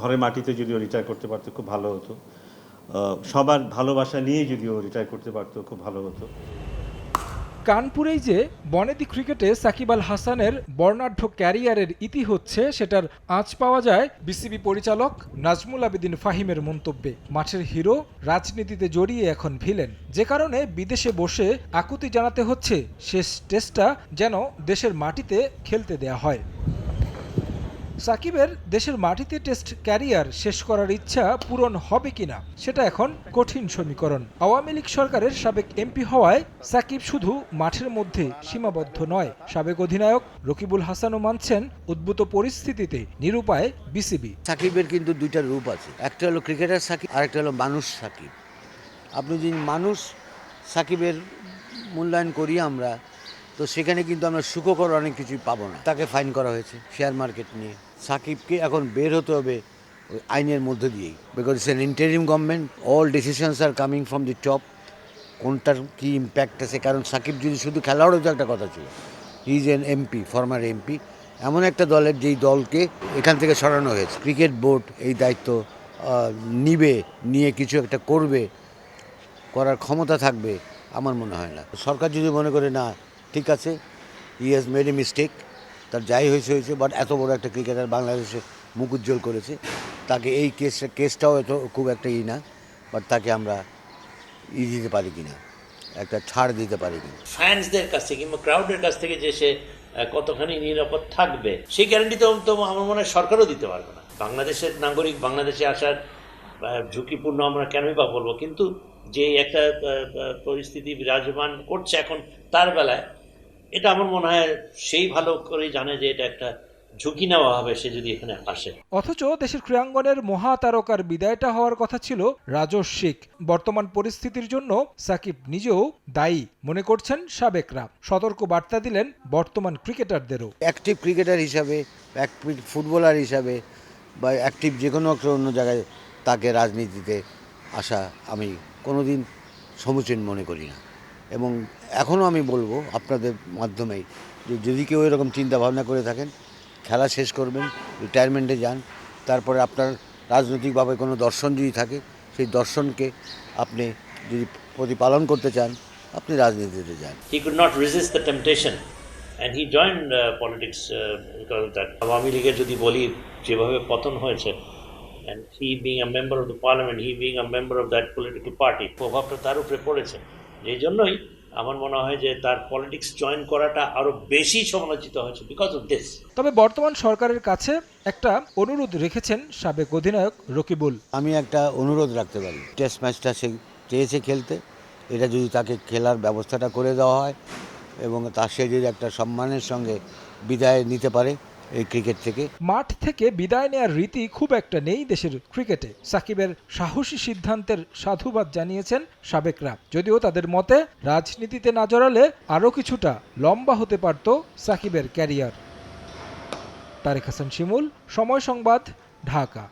ঘরের মাটিতে যদিও রিটায়ার করতে পারতো, খুব ভালো হতো। সবার ভালোবাসা নিয়ে যদিও রিটায়ার করতে পারতো, খুব ভালো হতো। কানপুরেই যে বনেদি ক্রিকেটে সাকিব আল হাসানের বর্ণাঢ্য ক্যারিয়ারের ইতি হচ্ছে, সেটার আঁচ পাওয়া যায় বিসিবি পরিচালক নাজমুল আবেদিন ফাহিমের মন্তব্যে। মাঠের হিরো রাজনীতিতে জড়িয়ে এখন ভিলেন। যে কারণে বিদেশে বসে আকুতি জানাতে হচ্ছে, শেষ টেস্টটা যেন দেশের মাটিতে খেলতে দেয়া হয়। সাকিবের দেশের মাটিতে টেস্ট ক্যারিয়ার শেষ করার ইচ্ছা পূরণ হবে কিনা, সেটা এখন কঠিন সমীকরণ। আওয়ামী লীগ সরকারের সাবেক এমপি হওয়ায় সাকিব শুধু মাঠের মধ্যে সীমাবদ্ধ নয়। সাবেক অধিনায়ক রকিবুল হাসানও মানছেন, উদ্ভূত পরিস্থিতিতে নিরুপায় বিসিবি। সাকিবের কিন্তু দুইটা রূপ আছে। একটা হলো ক্রিকেটার সাকিব আর একটা হলো মানুষ সাকিব। আপনি যদি মানুষ সাকিবের মূল্যায়ন করি আমরা তো সেখানে কিন্তু আমরা সুখকর অনেক কিছুই পাবো না। তাকে ফাইন করা হয়েছে শেয়ার মার্কেট নিয়ে। সাকিবকে এখন বের হতে হবে ওই আইনের মধ্যে দিয়েই। Because it's an interim government all decisions are coming from the top কোনটার কী ইম্প্যাক্ট আছে? কারণ সাকিব যদি শুধু খেলোয়াড়ও তো একটা কথা ছিল। He is an MP former MP এমন একটা দলের যেই দলকে এখান থেকে সরানো হয়েছে। ক্রিকেট বোর্ড এই দায়িত্ব নিবে, নিয়ে কিছু একটা করবে, করার ক্ষমতা থাকবে, আমার মনে হয় না। সরকার যদি মনে করে না ঠিক আছে he has made a mistake তার যাই হয়েছে হয়েছে বাট এত বড় একটা ক্রিকেটার বাংলাদেশে মুখ উজ্জ্বল করেছে। তাকে এই কেস কেসটাও এত খুব একটা ই না বাট তাকে আমরা ই দিতে পারি কিনা, একটা ছাড় দিতে পারি কিনা। ফ্যান্সদের কাছ থেকে কিংবা ক্রাউডের কাছ থেকে যে সে কতখানি নিরাপদ থাকবে সেই গ্যারান্টি তো আমার মনে হয় সরকারও দিতে পারবে না। বাংলাদেশের নাগরিক বাংলাদেশে আসার ঝুঁকিপূর্ণ আমরা কেনই বা বলব, কিন্তু যে একটা পরিস্থিতি বিরাজমান করছে এখন, তার বেলায় এটা আমার মনে হয় সেই ভালো করেই জানে যে এটা একটা ঝুঁকি নেওয়া হবে সে যদি এখানে আসে। অথচ দেশের ক্রীড়াঙ্গনের মহাতারকার বিদায়টা হওয়ার কথা ছিল রাজস্বিক বর্তমান পরিস্থিতির জন্য সাকিব নিজেও দায়ী মনে করছেন সাবেকরা। সতর্ক বার্তা দিলেন বর্তমান ক্রিকেটারদেরও। অ্যাক্টিভ ক্রিকেটার হিসাবে অ্যাক্টিভ ফুটবলার হিসাবে বা অ্যাক্টিভ যে কোনো একটা অন্য জায়গায় তাকে রাজনীতিতে আসা আমি কোনোদিন সমুচীন মনে করি না। এবং এখনও আমি বলব আপনাদের মাধ্যমেই যে যদি কেউ এরকম চিন্তা ভাবনা করে থাকেন, খেলা শেষ করবেন রিটায়ারমেন্টে যান, তারপরে আপনার রাজনৈতিকভাবে কোনো দর্শন যদি থাকে, সেই দর্শনকে আপনি যদি প্রতিপালন করতে চান, আপনি রাজনীতিতে যান। He could not resist the temptation and he join politics of that Awami লীগের যদি বলি যেভাবে পতন হয়েছে and he being a member of the parliament he being a member of that political party, প্রভাবটা তার উপরে পড়েছে। এই জন্যই আমার মনে হয় যে তার পলিটিক্স জয়েন করাটা আরও বেশি সমালোচিত হয়েছে বিকজ অফ দিস তবে বর্তমান সরকারের কাছে একটা অনুরোধ রেখেছেন সাবেক অধিনায়ক রকিবুল। আমি একটা অনুরোধ রাখতে পারি। টেস্ট ম্যাচটা সে চেয়েছে খেলতে। এটা যদি তাকে খেলার ব্যবস্থাটা করে দেওয়া হয় এবং তার সে যদি একটা সম্মানের সঙ্গে বিদায় নিতে পারে এই ক্রিকেট থেকে। মাঠ থেকে বিদায় নেয়ার রীতি খুব একটা নেই দেশের ক্রিকেটে সাকিবের সাহসী সিদ্ধান্তের সাধুবাদ জানিয়েছেন সাবেকরা। যদিও তাদের মতে, রাজনীতিতে না জড়ালে আরও কিছুটা লম্বা হতে পারত সাকিবের ক্যারিয়ার। তারেক হাসান শিমুল, সময় সংবাদ, ঢাকা।